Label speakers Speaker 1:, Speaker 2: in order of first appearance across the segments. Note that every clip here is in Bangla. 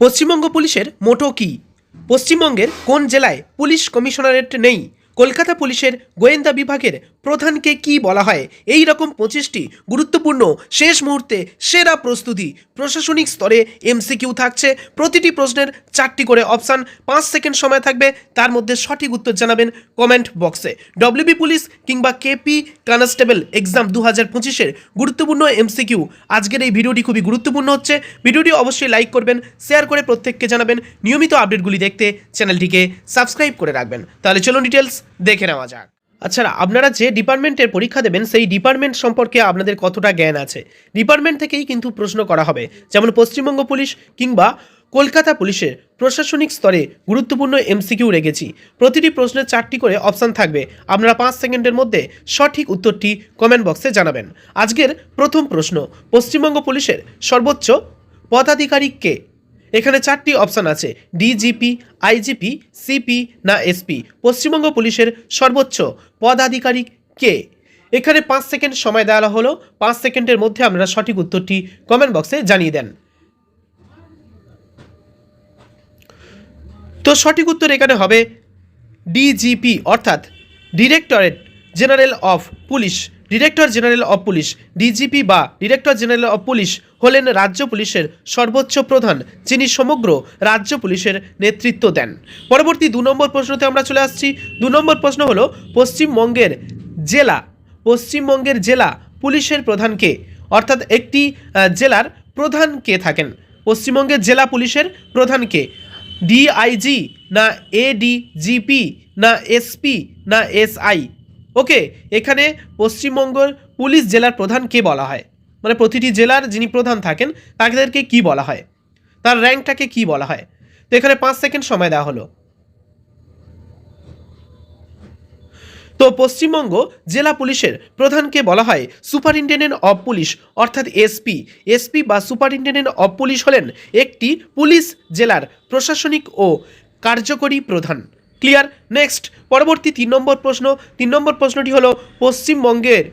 Speaker 1: পশ্চিমবঙ্গ পুলিশের মোটো কী? পশ্চিমবঙ্গের কোন জেলায় পুলিশ কমিশনারেট নেই? কলকাতা পুলিশের গোয়েন্দা বিভাগের প্রধানকে কি বলা হয়? এই রকম পঁচিশটি গুরুত্বপূর্ণ, শেষ মুহূর্তে সেরা প্রস্তুতি। প্রশাসনিক স্তরে এমসিকিউ থাকছে। প্রতিটি প্রশ্নের চারটি করে অপশান। পাঁচ সেকেন্ড সময় থাকবে। তার মধ্যে সঠিক উত্তর জানাবেন কমেন্ট বক্সে। ডব্লিউবি পুলিশ কিংবা কেপি কনস্টেবল এক্সাম দু হাজার পঁচিশের গুরুত্বপূর্ণ এমসিকিউ। আজকের এই ভিডিওটি খুবই গুরুত্বপূর্ণ হচ্ছে। ভিডিওটি অবশ্যই লাইক করবেন, শেয়ার করে প্রত্যেককে জানাবেন। নিয়মিত আপডেটগুলি দেখতে চ্যানেলটিকে সাবস্ক্রাইব করে রাখবেন। তাহলে চলুন ডিটেলস দেখে নেওয়া যাক। আচ্ছা আপনারা যে ডিপার্টমেন্টের পরীক্ষা দেবেন, সেই ডিপার্টমেন্ট সম্পর্কে আপনাদের কতটা জ্ঞান আছে? ডিপার্টমেন্ট থেকেই কিন্তু প্রশ্ন করা হবে। যেমন পশ্চিমবঙ্গ পুলিশ কিংবা কলকাতা পুলিশের প্রশাসনিক স্তরে গুরুত্বপূর্ণ এমসিকিউ রেখেছি। প্রতিটি প্রশ্নের চারটি করে অপশান থাকবে। আপনারা পাঁচ সেকেন্ডের মধ্যে সঠিক উত্তরটি কমেন্ট বক্সে জানাবেন। আজকের প্রথম প্রশ্ন, পশ্চিমবঙ্গ পুলিশের সর্বোচ্চ পদাধিকারিক কে? এখানে চারটি অপশান আছে, ডিজিপি, আইজিপি, সিপি না এসপি। পশ্চিমবঙ্গ পুলিশের সর্বোচ্চ পদাধিকারিক কে? এখানে পাঁচ সেকেন্ড সময় দেওয়া হলো, পাঁচ সেকেন্ডের মধ্যে আপনারা সঠিক উত্তরটি কমেন্ট বক্সে জানিয়ে দেন। তো সঠিক উত্তর এখানে হবে ডিজিপি, অর্থাৎ directorate general of police. Director general of police, DGP বা ডিরেক্টর জেনারেল অফ পুলিশ হলেন রাজ্য পুলিশের সর্বোচ্চ প্রধান, যিনি সমগ্র রাজ্য পুলিশের নেতৃত্ব দেন। পরবর্তী দু নম্বর প্রশ্নতে আমরা চলে আসছি। দু নম্বর প্রশ্ন হলো, পশ্চিমবঙ্গের জেলা পশ্চিমবঙ্গের জেলা পুলিশের প্রধানকে, অর্থাৎ একটি জেলার প্রধান কে থাকেন? পশ্চিমবঙ্গের জেলা পুলিশের প্রধানকে ডিআইজি না এডিজিপি না এসপি না এসআই? ওকে, এখানে পশ্চিমবঙ্গের পুলিশ জেলার প্রধান কে বলা হয়? মানে প্রতিটি জেলার যিনি প্রধান থাকেন, তাদেরকে কি বলা হয়? তার র্যাঙ্কটাকে কি বলা হয়? তো এখানে পাঁচ সেকেন্ড সময় দেওয়া হলো। তো পশ্চিমবঙ্গ জেলা পুলিশের প্রধানকে বলা হয় সুপারিনটেন্ডেন্ট অফ পুলিশ, অর্থাৎ এসপি। এসপি বা সুপারিনটেন্ডেন্ট অফ পুলিশ হলেন একটি পুলিশ জেলার প্রশাসনিক ও কার্যকরী প্রধান। ক্লিয়ার? নেক্সট। পরবর্তী তিন নম্বর প্রশ্ন। তিন নম্বর প্রশ্নটি হলো, পশ্চিমবঙ্গের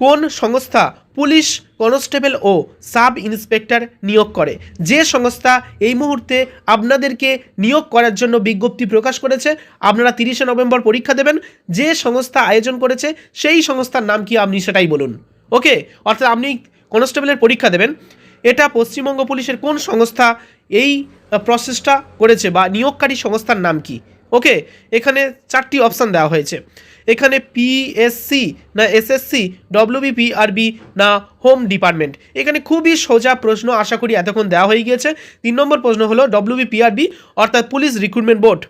Speaker 1: কোন সংস্থা পুলিশ কনস্টেবল ও সাব ইন্সপেক্টর নিয়োগ করে। যে সংস্থা এই মুহূর্তে আপনাদেরকে নিয়োগ করার জন্য বিজ্ঞপ্তি প্রকাশ করেছে, আপনারা তিরিশে নভেম্বর পরীক্ষা দেবেন। যে সংস্থা আয়োজন করেছে, সেই সংস্থার নাম কি আপনি সেটাই বলুন। ওকে? অর্থাৎ আপনি কনস্টেবলের পরীক্ষা দেবেন। এটা পশ্চিমবঙ্গ পুলিশের কোন সংস্থা এই প্রসেসটা করেছে বা নিয়োগকারী সংস্থার নাম কি? ওকে, এখানে চারটি অপশান দেওয়া হয়েছে। এখানে পিএসসি না এসএসসি ডব্লিউবিপিআরবি না হোম ডিপার্টমেন্ট এখানে খুবই সোজা প্রশ্ন আশা করি এতক্ষণ দেওয়া হয়ে গিয়েছে। তিন নম্বর প্রশ্ন হলো ডব্লিউবিপিআরবি অর্থাৎ police recruitment board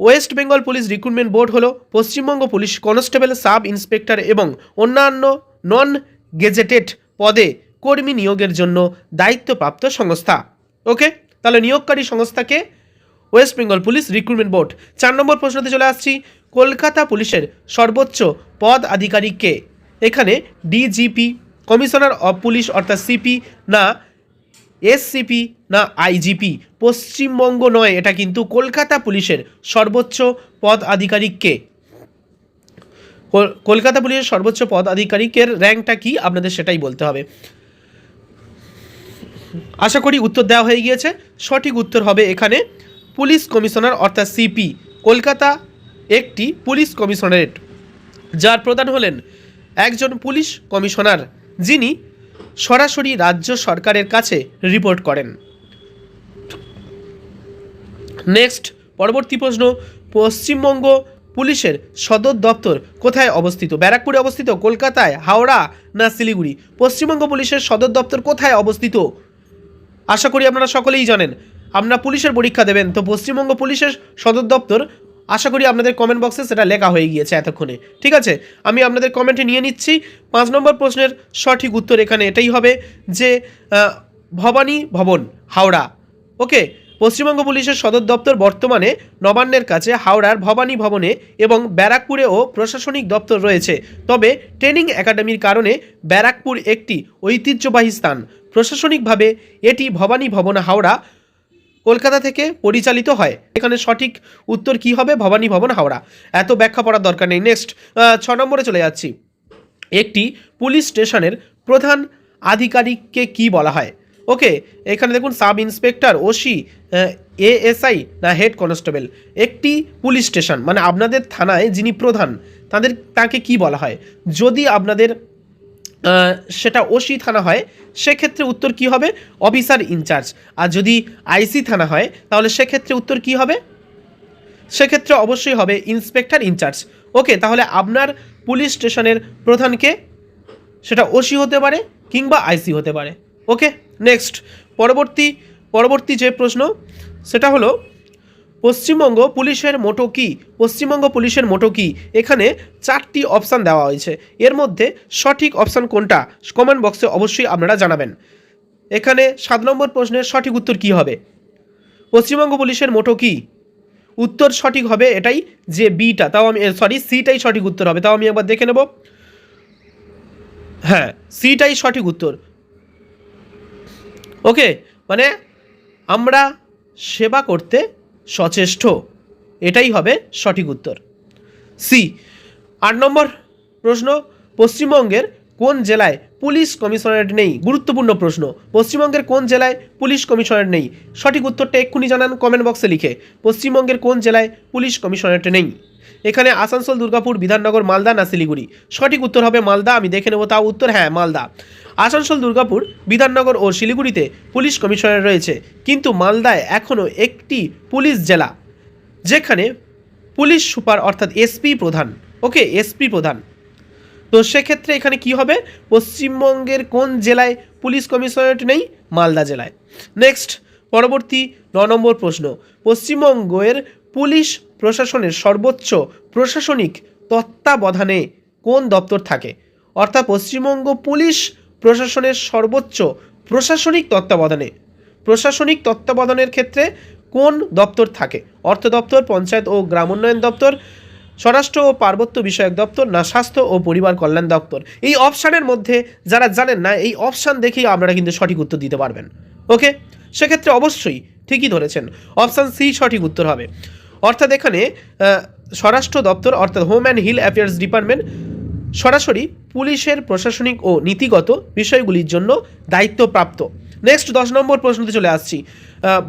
Speaker 1: West Bengal police recruitment board হলো Paschimbanga police constable, sub inspector এবং অন্যান্য নন গেজেটেড পদে কর্মী নিয়োগের জন্য দায়িত্বপ্রাপ্ত সংস্থা। ওকে, তাহলে নিয়োগকারী সংস্থাকে West Bengal police recruitment board. চার নম্বর প্রশ্নতে চলে আসছি, কলকাতা পুলিশের সর্বোচ্চ পদ আধিকারিক কে? এখানে ডিজিপি কমিশনার অফ পুলিশ অর্থাৎ সিপি না এসসিপি না আইজিপি পশ্চিমবঙ্গ নয়, এটা কিন্তু কলকাতা পুলিশের সর্বোচ্চ পদ আধিকারিককে কল- কলকাতা পুলিশের সর্বোচ্চ পদ আধিকারিকের র্যাঙ্কটা কি? আপনাদের সেটাই বলতে হবে। আশা করি উত্তর দেওয়া হয়ে গিয়েছে। সঠিক উত্তর হবে এখানে পুলিশ কমিশনার অর্থাৎ সিপি কলকাতা একটি পুলিশ কমিশনারেট, যার প্রধান হলেন একজন পুলিশ কমিশনার, যিনি সরাসরি রাজ্য সরকারের কাছে রিপোর্ট করেন। নেক্সট, পরবর্তী প্রশ্ন, পশ্চিমবঙ্গ পুলিশের সদর দপ্তর কোথায় অবস্থিত? ব্যারাকপুরে অবস্থিত, কলকাতায়, হাওড়া না শিলিগুড়ি? পশ্চিমবঙ্গ পুলিশের সদর দপ্তর কোথায় অবস্থিত? আশা করি আপনারা সকলেই জানেন। আপনারা পুলিশের পরীক্ষা দেবেন। তো পশ্চিমবঙ্গ পুলিশের সদর দপ্তর, আশা করি আপনাদের কমেন্ট বক্সে সেটা লেখা হয়ে গিয়েছে এতক্ষণে। ঠিক আছে? আমি আপনাদের কমেন্টে নিয়ে নিচ্ছি। পাঁচ নম্বর প্রশ্নের সঠিক উত্তর এখানে এটাই হবে যে ভবানী ভবন, হাওড়া। ওকে? পশ্চিমবঙ্গ পুলিশের সদর দপ্তর বর্তমানে নবান্নের কাছে হাওড়ার ভবানী ভবনে এবং ব্যারাকপুরেও প্রশাসনিক দপ্তর রয়েছে। তবে ট্রেনিং একাডেমির কারণে ব্যারাকপুর একটি ঐতিহ্যবাহী স্থান। প্রশাসনিকভাবে এটি ভবানী ভবন হাওড়া কলকাতা থেকে পরিচালিত হয়। এখানে সঠিক উত্তর কি হবে? ভবানী ভবন, হাওড়া। এত ব্যাখ্যা পড়ার দরকার নেই। নেক্সট ছ নম্বরে চলে যাচ্ছি। একটি পুলিশ স্টেশনের প্রধান আধিকারিককে কি বলা হয়? ওকে, এখানে দেখুন, সাব ইন্সপেক্টর, ওসি এএসআই, না, হেড কনস্টেবল। একটি পুলিশ স্টেশন মানে আপনাদের থানায় যিনি প্রধান, তাদের, তাকে কি বলা হয়? যদি আপনাদের সেটা ওসি থানা হয়, সেক্ষেত্রে উত্তর কি হবে? Officer in charge. আর যদি আইসি থানা হয়, তাহলে সেক্ষেত্রে উত্তর কি হবে? সেক্ষেত্রে অবশ্যই হবে ইন্সপেক্টর ইনচার্জ। ওকে, তাহলে আপনার পুলিশ স্টেশনের প্রধানকে সেটা ওসি হতে পারে কিংবা আইসি হতে পারে। ওকে নেক্সট পরবর্তী পরবর্তী যে প্রশ্ন, সেটা হলো পশ্চিমবঙ্গ পুলিশের মোটো কি? পশ্চিমবঙ্গ পুলিশের মোটো কি? এখানে চারটি অপশান দেওয়া হয়েছে। এর মধ্যে সঠিক অপশান কোনটা? কমেন্ট বক্সে অবশ্যই আপনারা জানাবেন। এখানে সাত নম্বর প্রশ্নের সঠিক উত্তর কি হবে? পশ্চিমবঙ্গ পুলিশের মোটো কি? উত্তর সঠিক হবে এটাই যে বিটা তাও আমি সরি সিটাই সঠিক উত্তর হবে। তাও আমি একবার দেখে নেব। হ্যাঁ সিটাই সঠিক উত্তর। ওকে মানে আমরা সেবা করতে সচেষ্ট, এটাই হবে সঠিক উত্তর। সি আট নম্বর প্রশ্ন, পশ্চিমবঙ্গের কোন জেলায় পুলিশ কমিশনারেট নেই? গুরুত্বপূর্ণ প্রশ্ন, পশ্চিমবঙ্গের কোন জেলায় পুলিশ কমিশনারেট নেই? সঠিক উত্তরটা এক্ষুনি জানান কমেন্ট বক্সে লিখে, পশ্চিমবঙ্গের কোন জেলায় পুলিশ কমিশনারেট নেই? এখানে আসানসোল, দুর্গাপুর, বিধাননগর, মালদা না শিলিগুড়ি সঠিক উত্তর হবে মালদা, আমি দেখে নেব তাও উত্তর হ্যাঁ মালদা। আসানসোল, দুর্গাপুর, বিধাননগর ও শিলিগুড়িতে পুলিশ কমিশনার রয়েছে, কিন্তু মালদায় এখনও একটি পুলিশ জেলা, যেখানে পুলিশ সুপার অর্থাৎ এসপি প্রধান। ওকে, এসপি প্রধান। তো সেক্ষেত্রে এখানে কি হবে? পশ্চিমবঙ্গের কোন জেলায় পুলিশ কমিশনারেট নেই? মালদা জেলায়। নেক্সট, পরবর্তী ন নম্বর প্রশ্ন। পশ্চিমবঙ্গের পুলিশ প্রশাসনের সর্বোচ্চ প্রশাসনিক তত্ত্বাবধানে কোন দপ্তর থাকে? অর্থাৎ পশ্চিমবঙ্গ পুলিশ প্রশাসনের সর্বোচ্চ প্রশাসনিক তত্ত্বাবধানে। প্রশাসনিক তত্ত্বাবধানের ক্ষেত্রে কোন দপ্তর থাকে? অর্থ দপ্তর, পঞ্চায়েত ও গ্রামোন্নয়ন দপ্তর, স্বরাষ্ট্র ও পার্বত্য বিষয়ক দপ্তর না স্বাস্থ্য ও পরিবার কল্যাণ দপ্তর? এই অপশানের মধ্যে যারা জানেন না, এই অপশান দেখেই আপনারা কিন্তু সঠিক উত্তর দিতে পারবেন। ওকে? সেক্ষেত্রে অবশ্যই ঠিকই ধরেছেন। অপশান সি সঠিক উত্তর হবে। অর্থাৎ এখানে স্বরাষ্ট্র দপ্তর অর্থাৎ home and hill affairs department সরাসরি পুলিশের প্রশাসনিক ও নীতিগত বিষয়গুলির জন্য দায়িত্বপ্রাপ্ত। নেক্সট দশ নম্বর প্রশ্নতে চলে আসছি।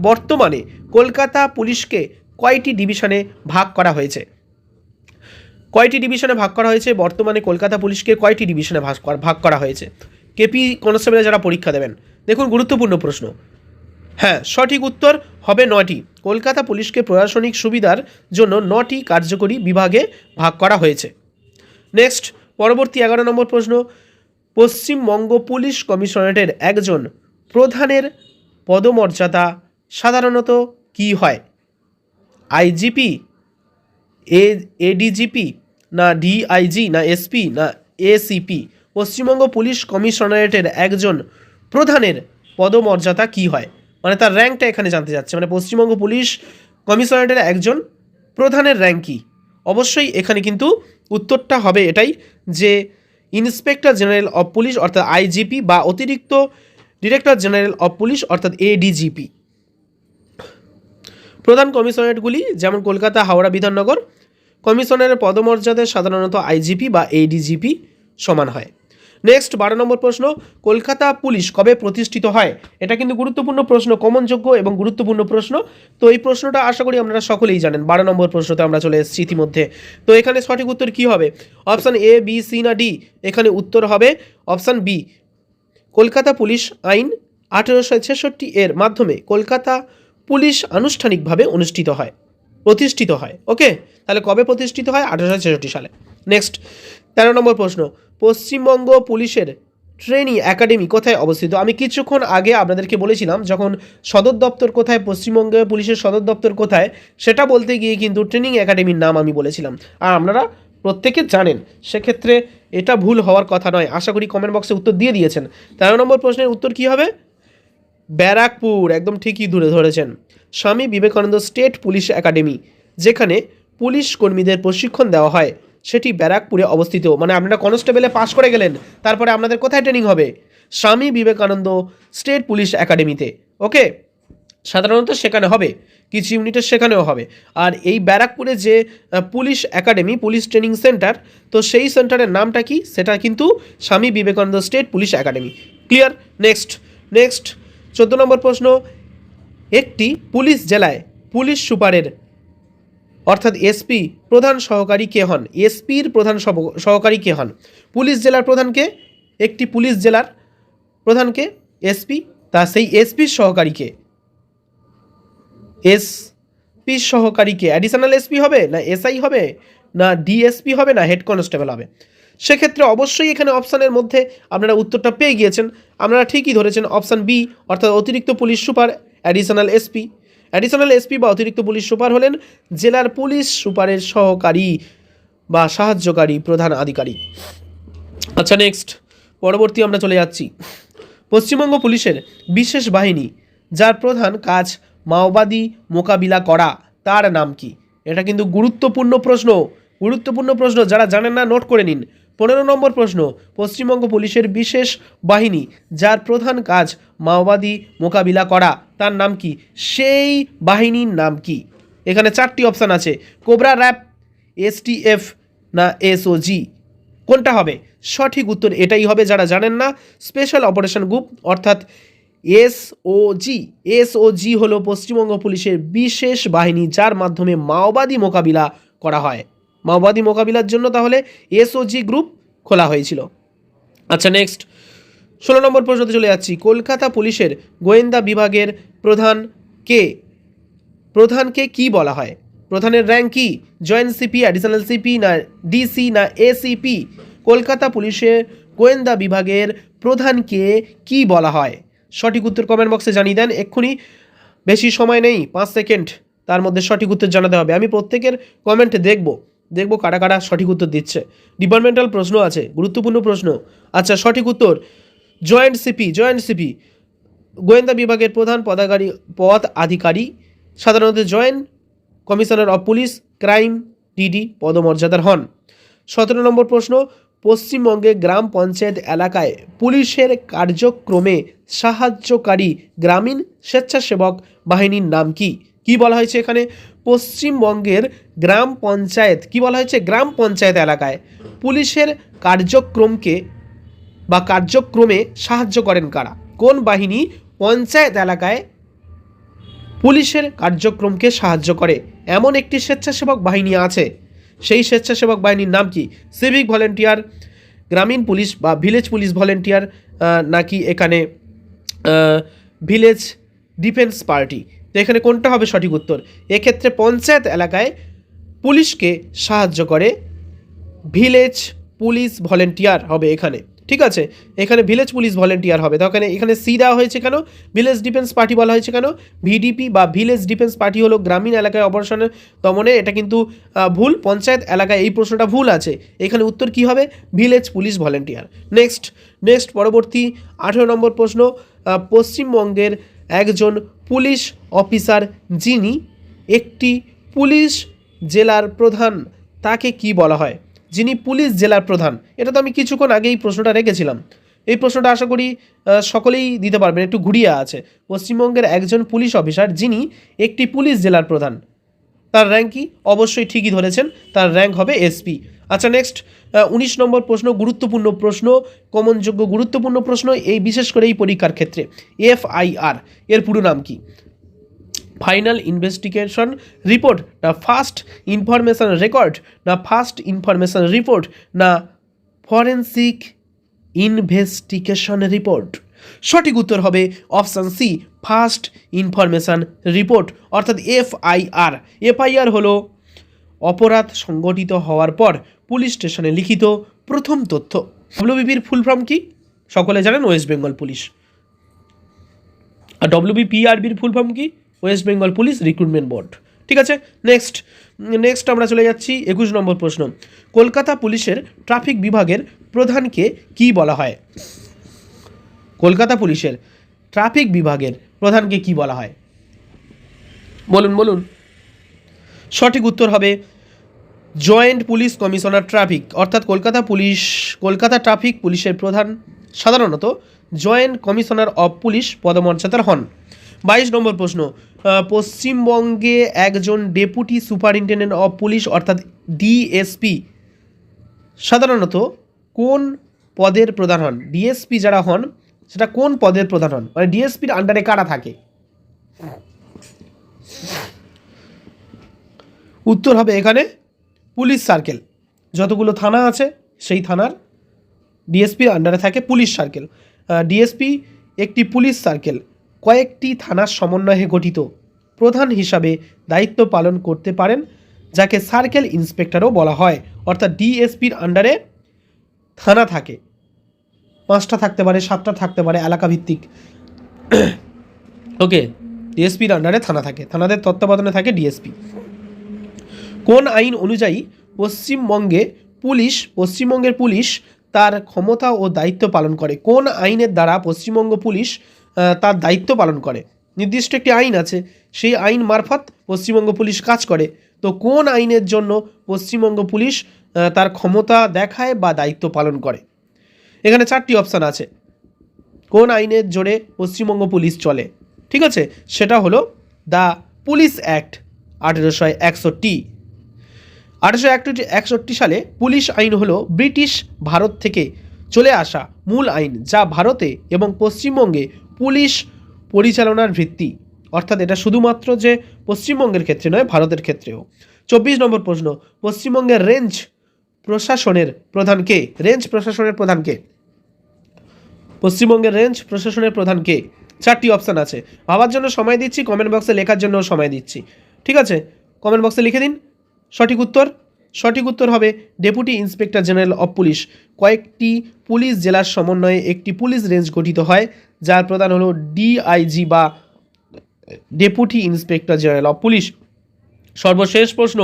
Speaker 1: বর্তমানে কলকাতা পুলিশকে কয়টি ডিভিশনে ভাগ করা হয়েছে? কয়টি ডিভিশনে ভাগ করা হয়েছে? বর্তমানে কলকাতা পুলিশকে কয়টি ডিভিশনে ভাগ করা- হয়েছে? কেপি কনস্টেবলে যারা পরীক্ষা দেবেন? দেখুন, গুরুত্বপূর্ণ প্রশ্ন। হ্যাঁ সঠিক উত্তর হবে নটি কলকাতা পুলিশকে প্রশাসনিক সুবিধার জন্য নটি কার্যকরী বিভাগে ভাগ করা হয়েছে। নেক্সট, পরবর্তী এগারো নম্বর প্রশ্ন। পশ্চিমবঙ্গ পুলিশ কমিশনারেটের একজন প্রধানের পদমর্যাদা সাধারণত কি হয়? আইজিপি, এ, এডিজিপি না ডিআইজি না এসপি না এসিপি? পশ্চিমবঙ্গ পুলিশ কমিশনারেটের একজন প্রধানের পদমর্যাদা কি হয়? মানে তার র্যাঙ্কটা এখানে জানতে যাচ্ছে মানে পশ্চিমবঙ্গ পুলিশ কমিশনারেটের একজন প্রধানের র্যাঙ্ক কী? অবশ্যই এখানে কিন্তু উত্তরটা হবে এটাই যে ইন্সপেক্টর জেনারেল অফ পুলিশ অর্থাৎ আইজিপি বা অতিরিক্ত ডিরেক্টর জেনারেল অফ পুলিশ অর্থাৎ এডিজিপি। প্রধান কমিশনারেটগুলি যেমন কলকাতা, হাওড়া, বিধাননগর, কমিশনারের পদমর্যাদায় সাধারণত আইজিপি বা এডিজিপি সমান হয়। নেক্সট বারো নম্বর প্রশ্ন, কলকাতা পুলিশ কবে প্রতিষ্ঠিত হয়? এটা কিন্তু গুরুত্বপূর্ণ প্রশ্ন, কমনযোগ্য এবং গুরুত্বপূর্ণ প্রশ্ন। তো এই প্রশ্নটা আশা করি আপনারা সকলেই জানেন, বারো নম্বর প্রশ্নতে আমরা চলে এসেছি ইতিমধ্যে। তো এখানে সঠিক উত্তর কি হবে? অপশান এ বি সি না ডি এখানে উত্তর হবে অপশান বি কলকাতা পুলিশ আইন আঠেরোশো ছেষট্টি এর মাধ্যমে কলকাতা পুলিশ আনুষ্ঠানিকভাবে অনুষ্ঠিত হয়, প্রতিষ্ঠিত হয়। ওকে? তাহলে কবে প্রতিষ্ঠিত হয়? আঠেরোশো ছেষট্টি সালে। নেক্সট তেরো নম্বর প্রশ্ন, পশ্চিমবঙ্গ পুলিশের ট্রেনিং একাডেমি কোথায় অবস্থিত? আমি কিছুক্ষণ আগে আপনাদেরকে বলেছিলাম, যখন সদর দপ্তর কোথায়, পশ্চিমবঙ্গ পুলিশের সদর দপ্তর কোথায়, সেটা বলতে গিয়ে কিন্তু ট্রেনিং একাডেমির নাম আমি বলেছিলাম। আর আপনারা প্রত্যেকে জানেন, সেক্ষেত্রে এটা ভুল হওয়ার কথা নয়। আশা করি কমেন্ট বক্সে উত্তর দিয়ে দিয়েছেন। তেরো নম্বর প্রশ্নের উত্তর কী হবে? ব্যারাকপুর, একদম ঠিকই ধরে ধরেছেন। Swami Vivekananda state police academy, যেখানে পুলিশ কর্মীদের প্রশিক্ষণ দেওয়া হয়। সেটি ব্যারাকপুরে অবস্থিত। মানে আপনারা কনস্টেবলে পাশ করে গেলেন, তারপরে আপনাদের কোথায় ট্রেনিং হবে? স্বামী বিবেকানন্দ স্টেট পুলিশ একাডেমিতে। ওকে? সাধারণত সেখানে হবে। কিছু ইউনিটের সেখানেও হবে। আর এই ব্যারাকপুরে যে police academy, police training centre তো সেই সেন্টারের নামটা কি? সেটা কিন্তু Swami Vivekananda state police academy. Clear next next চোদ্দ নম্বর প্রশ্ন। একটি পুলিশ জেলায় পুলিশ সুপারের অর্থাৎ এসপি প্রধান সহকারী কে হন? এসপির প্রধান সহকারী কে হন? পুলিশ জেলার প্রধানকে একটি পুলিশ জেলার প্রধানকে এসপি। তা সেই এসপির সহকারীকে এসপি সহকারীকে অ্যাডিশনাল এসপি হবে না এসআই হবে? না ডিএসপি হবে না হেড কনস্টেবল হবে? সেক্ষেত্রে অবশ্যই এখানে অপশানের মধ্যে আপনারা উত্তরটা পেয়ে গিয়েছেন। আপনারা ঠিকই ধরেছেন অপশান বি, অর্থাৎ অতিরিক্ত police super additional SP. Additional SP বা অতিরিক্ত পুলিশ সুপার হলেন জেলার পুলিশ সুপারের সহকারী বা সাহায্যকারী প্রধান আধিকারিক। আচ্ছা নেক্সট পরবর্তী আমরা চলে যাচ্ছি। পশ্চিমবঙ্গ পুলিশের বিশেষ বাহিনী, যার প্রধান কাজ মাওবাদী মোকাবিলা করা, তার নাম কি? এটা কিন্তু গুরুত্বপূর্ণ প্রশ্ন। গুরুত্বপূর্ণ প্রশ্ন, যারা জানেন না নোট করে নিন। পনেরো নম্বর প্রশ্ন, পশ্চিমবঙ্গ পুলিশের বিশেষ বাহিনী, যার প্রধান কাজ মাওবাদী মোকাবিলা করা তার নাম কি? সেই বাহিনীর নাম কি? এখানে চারটি অপশান আছে। কোবরা র্যাপ এসটিএফ না এসওজি কোনটা হবে? সঠিক উত্তর এটাই হবে যারা জানেন না। স্পেশাল অপারেশন গ্রুপ অর্থাৎ এসওজি এসওজি হলো পশ্চিমবঙ্গ পুলিশের বিশেষ বাহিনী, যার মাধ্যমে মাওবাদী মোকাবিলা করা হয়। মাওবাদী মোকাবিলার জন্য তাহলে এসওজি গ্রুপ খোলা হয়েছিল। আচ্ছা নেক্সট ষোলো নম্বর প্রশ্নতে চলে যাচ্ছি। কলকাতা পুলিশের গোয়েন্দা বিভাগের প্রধান কে? প্রধানকে কি বলা হয়? প্রধানের র্যাঙ্ক কি? জয়েন্ট সিপি অ্যাডিশনাল সিপি না ডিসি না এসিপি কলকাতা পুলিশের গোয়েন্দা বিভাগের প্রধানকে কি বলা হয়? সঠিক উত্তর কমেন্ট বক্সে জানিয়ে দেন। এক্ষুনি বেশি সময় নেই, পাঁচ সেকেন্ড তার মধ্যে সঠিক উত্তর জানাতে হবে। আমি প্রত্যেকের কমেন্ট দেখব দেখব কারা কারা সঠিক উত্তর দিচ্ছে। ডিপার্টমেন্টাল প্রশ্ন আছে, গুরুত্বপূর্ণ প্রশ্ন। আচ্ছা সঠিক উত্তর। জয়েন্ট সিপি জয়েন্ট সিপি গোয়েন্দা বিভাগের প্রধান পদাধিকারী পদ আধিকারী, সাধারণত joint commissioner of police, crime DD পদমর্যাদার হন। সতেরো নম্বর প্রশ্ন, পশ্চিমবঙ্গে গ্রাম পঞ্চায়েত এলাকায় পুলিশের কার্যক্রমে সাহায্যকারী গ্রামীণ স্বেচ্ছাসেবক বাহিনীর নাম কি? কি বলা হয়েছে এখানে? পশ্চিমবঙ্গের গ্রাম পঞ্চায়েত, কি বলা হয়েছে? গ্রাম পঞ্চায়েত এলাকায় পুলিশের কার্যক্রমকে বা কার্যক্রমে সাহায্য করেন কারা? কোন বাহিনী পঞ্চায়েত এলাকায় পুলিশের কার্যক্রমকে সাহায্য করে? এমন একটি স্বেচ্ছাসেবক বাহিনী আছে। সেই স্বেচ্ছাসেবক বাহিনীর নাম কি? সিভিক ভলেন্টিয়ার গ্রামীণ পুলিশ বা ভিলেজ পুলিশ ভলেন্টিয়ার নাকি এখানে ভিলেজ ডিফেন্স পার্টি তো এখানে কোনটা হবে সঠিক উত্তর? এক্ষেত্রে পঞ্চায়েত এলাকায় পুলিশকে সাহায্য করে ভিলেজ পুলিশ ভলেন্টিয়ার হবে এখানে। ঠিক আছে? এখানে ভিলেজ পুলিশ ভলেন্টিয়ার হবে। তো এখানে এখানে সি দেওয়া হয়েছে কেন? ভিলেজ ডিফেন্স পার্টি বলা হয়েছে কেন? ভিডিপি বা ভিলেজ ডিফেন্স পার্টি হলো গ্রামীণ এলাকায় অপারেশনের দমনে। এটা কিন্তু ভুল। পঞ্চায়েত এলাকায় এই প্রশ্নটা ভুল আছে। এখানে উত্তর কি হবে? Village police volunteer next next পরবর্তী আঠেরো নম্বর প্রশ্ন। পশ্চিমবঙ্গের একজন পুলিশ অফিসার যিনি একটি পুলিশ জেলার প্রধান, তাকে কি বলা হয়? যিনি পুলিশ জেলার প্রধান। এটা তো আমি কিছুক্ষণ আগেই প্রশ্নটা রেখেছিলাম। এই প্রশ্নটা আশা করি সকলেই দিতে পারবেন। একটু ঘুরিয়ে আছে। পশ্চিমবঙ্গের একজন পুলিশ অফিসার, যিনি একটি পুলিশ জেলার প্রধান। তার র্যাঙ্ক কি? অবশ্যই ঠিকই ধরেছেন। তার র্যাঙ্ক হবে এসপি আচ্ছা নেক্সট উনিশ নম্বর প্রশ্ন, গুরুত্বপূর্ণ প্রশ্ন কমনযোগ্য গুরুত্বপূর্ণ প্রশ্ন, এই বিশেষ করে এই পরীক্ষার ক্ষেত্রে। এফআইআর এর পুরো নাম কি? ফাইনাল ইনভেস্টিগেশন রিপোর্ট না ফার্স্ট ইনফরমেশন রেকর্ড না ফার্স্ট ইনফরমেশন রিপোর্ট না ফরেন্সিক ইনভেস্টিগেশন রিপোর্ট সঠিক উত্তর হবে option C first information report অর্থাৎ এফআইআর এফআইআর হলো অপরাধ সংগঠিত হওয়ার পর পুলিশ স্টেশনে লিখিত প্রথম তথ্য। ডব্লিউবিপির ফুল ফর্ম কি? সকলে জানেন ওয়েস্ট বেঙ্গল পুলিশ আর ডব্লিউবিপিআরবির ফুল ফর্ম কি? West Bengal police recruitment board ঠিক আছে? নেক্সট নেক্সট আমরা চলে যাচ্ছি একুশ নম্বর প্রশ্ন। কলকাতা পুলিশের ট্রাফিক বিভাগের প্রধানকে কি বলা হয়? কলকাতা পুলিশের ট্রাফিক বিভাগের প্রধানকে কি বলা হয়? বলুন বলুন। সঠিক উত্তর হবে জয়েন্ট পুলিশ কমিশনার ট্রাফিক অর্থাৎ কলকাতা পুলিশ, কলকাতা ট্রাফিক পুলিশের প্রধান সাধারণত জয়েন্ট কমিশনার অফ পুলিশ পদমর্যাদার হন। বাইশ নম্বর প্রশ্ন পশ্চিমবঙ্গে একজন ডেপুটি সুপারিনটেন্ডেন্ট অফ পুলিশ, অর্থাৎ ডিএসপি, সাধারণত কোন পদের প্রধান হন? ডিএসপি যারা হন, সেটা কোন পদের প্রধান হন? মানে ডিএসপির আন্ডারে কারা থাকে? উত্তর হবে এখানে পুলিশ সার্কেল যতগুলো থানা আছে, সেই থানার ডিএসপির আন্ডারে থাকে পুলিশ সার্কেল ডিএসপি একটি পুলিশ সার্কেল কয়েকটি থানার সমন্বয়ে গঠিত। প্রধান হিসাবে দায়িত্ব পালন করতে পারেন, যাকে সার্কেল ইন্সপেক্টরও বলা হয়। অর্থাৎ ডিএসপির আন্ডারে থানা থাকে। পাঁচটা থাকতে পারে, সাতটা থাকতে পারে এলাকা ভিত্তিক ওকে, ডিএসপির আন্ডারে থানা থাকে। থানাদের তত্ত্বাবধানে থাকে ডিএসপি। কোন আইন অনুযায়ী পশ্চিমবঙ্গে পুলিশ, পশ্চিমবঙ্গের পুলিশ তার ক্ষমতা ও দায়িত্ব পালন করে? কোন আইনের দ্বারা পশ্চিমবঙ্গ পুলিশ তার দায়িত্ব পালন করে। নির্দিষ্ট একটি আইন আছে, সেই আইন মারফত পশ্চিমবঙ্গ পুলিশ কাজ করে। তো কোন আইনের জন্য পশ্চিমবঙ্গ পুলিশ তার ক্ষমতা দেখায় বা দায়িত্ব পালন করে? এখানে চারটি অপশান আছে। কোন আইনের জোরে পশ্চিমবঙ্গ পুলিশ চলে? ঠিক আছে, সেটা হলো দ্য পুলিশ অ্যাক্ট আঠেরোশো একষট্টি। আঠারোশো একষট্টি সালে পুলিশ আইন হলো ব্রিটিশ ভারত থেকে চলে আসা মূল আইন, যা ভারতে এবং পশ্চিমবঙ্গে পুলিশ পরিচালনার ভিত্তি। অর্থাৎ এটা শুধুমাত্র যে পশ্চিমবঙ্গের ক্ষেত্রে নয়, ভারতের ক্ষেত্রেও। চব্বিশ নম্বর প্রশ্ন, পশ্চিমবঙ্গের রেঞ্জ প্রশাসনের প্রধান কে? রেঞ্জ প্রশাসনের প্রধান কে? পশ্চিমবঙ্গের রেঞ্জ প্রশাসনের প্রধান কে? চারটি অপশান আছে। ভাবার জন্য সময় দিচ্ছি কমেন্ট বক্সে লেখার জন্য সময় দিচ্ছি। ঠিক আছে? কমেন্ট বক্সে লিখে দিন। সঠিক উত্তর? সঠিক উত্তর হবে deputy inspector general of police কয়েকটি পুলিশ জেলার সমন্বয়ে একটি পুলিশ রেঞ্জ গঠিত হয়। যার প্রধান হলো ডিআইজি বা deputy inspector general of police সর্বশেষ প্রশ্ন,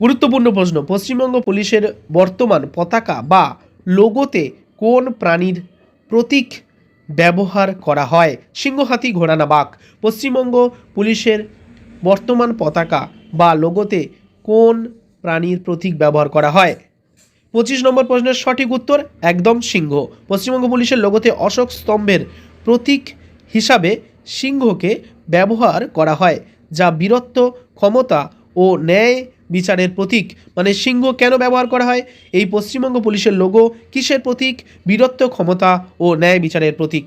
Speaker 1: গুরুত্বপূর্ণ প্রশ্ন, পশ্চিমবঙ্গ পুলিশের বর্তমান পতাকা বা লোগোতে কোন প্রাণীর প্রতীক ব্যবহার করা হয়? সিংহহাতি ঘোড়া না বাঘ পশ্চিমবঙ্গ পুলিশের বর্তমান পতাকা বা লোগোতে কোন প্রাণীর প্রতীক ব্যবহার করা হয়? পঁচিশ নম্বর প্রশ্নের সঠিক উত্তর একদম সিংহ। পশ্চিমবঙ্গ পুলিশের লোগোতে অশোক স্তম্ভের প্রতীক হিসাবে সিংহকে ব্যবহার করা হয়, যা বীরত্ব, ক্ষমতা ও ন্যায় বিচারের প্রতীক। মানে সিংহ কেন ব্যবহার করা হয়? এই পশ্চিমবঙ্গ পুলিশের লোগো কিসের প্রতীক? বীরত্ব, ক্ষমতা ও ন্যায় বিচারের প্রতীক।